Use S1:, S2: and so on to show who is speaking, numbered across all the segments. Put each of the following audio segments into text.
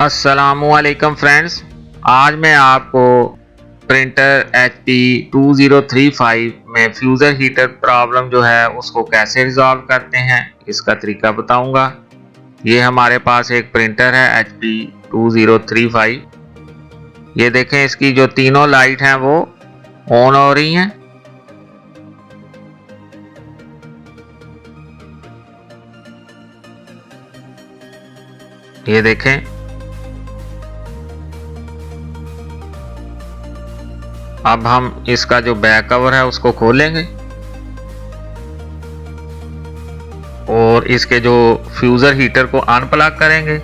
S1: असलकम फ्रेंड्स आज मैं आपको printer H P two zero three five में फ्यूज़र हीटर प्रॉब्लम जो है, उसको कैसे रिजॉल्व करते हैं, इसका तरीका बताऊँगा। ये हमारे पास एक प्रिंटर है H P two zero three five ये देखें, इसकी जो तीनों लाइट हैं, वो ऑन हो रही हैं। ये देखें अब हम इसका जो बैक कवर है उसको खोलेंगे। और इसके जो फ्यूज़र हीटर को अनप्लग करेंगे।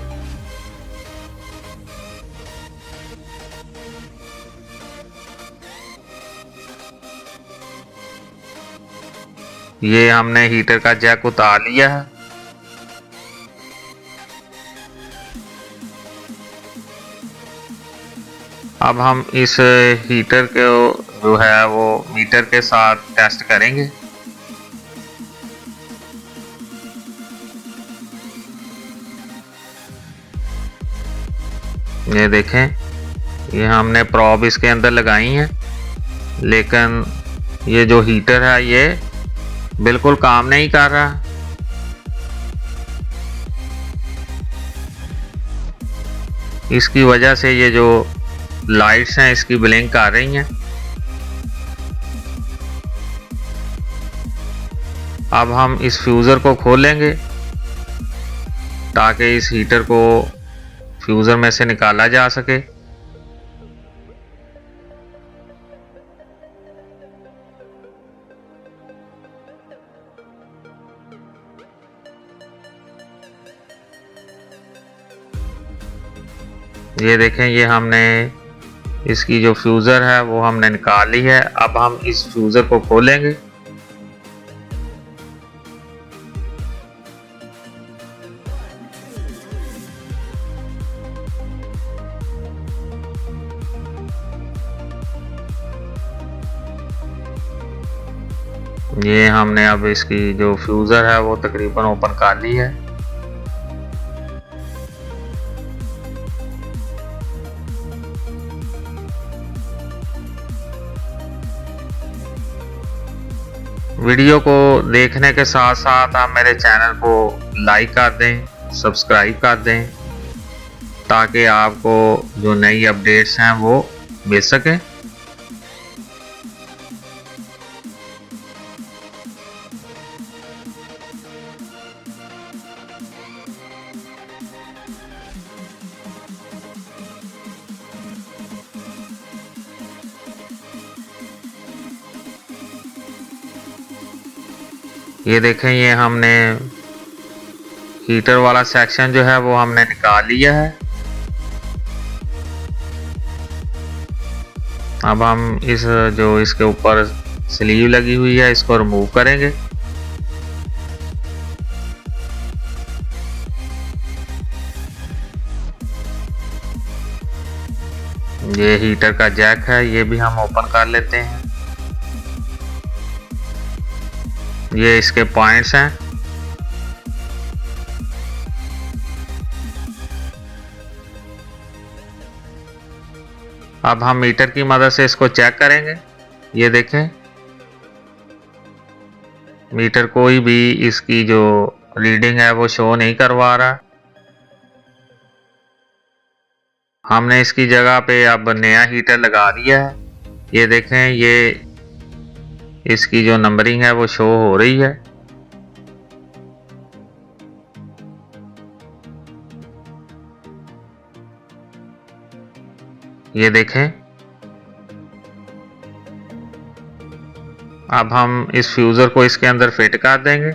S1: ये हमने हीटर का जैक उतार लिया है। अब हम इस हीटर को जो है वो मीटर के साथ टेस्ट करेंगे। ये देखें, ये हमने प्रॉब इसके अंदर लगाई है, लेकिन ये जो हीटर है ये बिल्कुल काम नहीं कर रहा। इसकी वजह से ये जो लाइट्स हैं, इसकी ब्लिंक आ रही हैं। अब हम इस फ्यूज़र को खोलेंगे, ताकि इस हीटर को फ्यूज़र में से निकाला जा सके। ये देखें, ये हमने इसकी जो फ्यूज़र है, वो हमने निकाल है। अब हम इस फ्यूज़र को खोलेंगे। ये हमने अब इसकी जो फ्यूज़र है, वो तकरीबन ओपन कर ली है। वीडियो को देखने के साथ साथ आप मेरे चैनल को लाइक कर दें सब्सक्राइब कर दें, ताकि आपको जो नई अपडेट्स हैं वो मिल सकें। ये देखें, ये हमने हीटर वाला सेक्शन जो है, वो हमने निकाल लिया है। अब हम इस, जो इसके ऊपर स्लीव लगी हुई है, इसको रिमूव करेंगे। ये हीटर का जैक है, ये भी हम ओपन कर लेते हैं। ये इसके पॉइंट्स हैं। अब हम मीटर की मदद से इसको चेक करेंगे। ये देखें। मीटर कोई भी इसकी जो रीडिंग है, वो शो नहीं करवा रहा। हमने इसकी जगह पे अब नया हीटर लगा दिया है। ये देखें, ये इसकी जो नंबरिंग है वो शो हो रही है। ये देखें। अब हम इस फ्यूज़र को इसके अंदर फिट कर देंगे।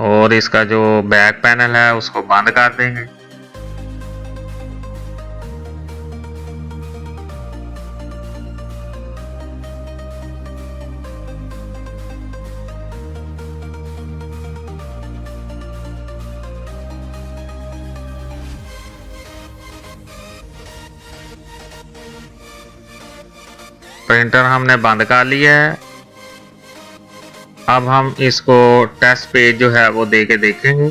S1: और इसका जो बैक पैनल है, उसको बंद कर देंगे। प्रिंटर हमने बंद कर लिया है। अब हम इसको टेस्ट पेज जो है वो दे के देखेंगे।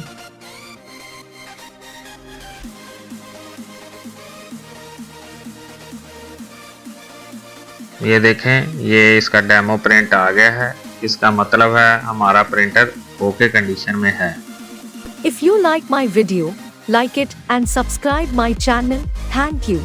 S1: ये देखें, ये इसका डेमो प्रिंट आ गया है। इसका मतलब है हमारा प्रिंटर ओके कंडीशन में है।
S2: If you like my video like it and subscribe my channel thank you.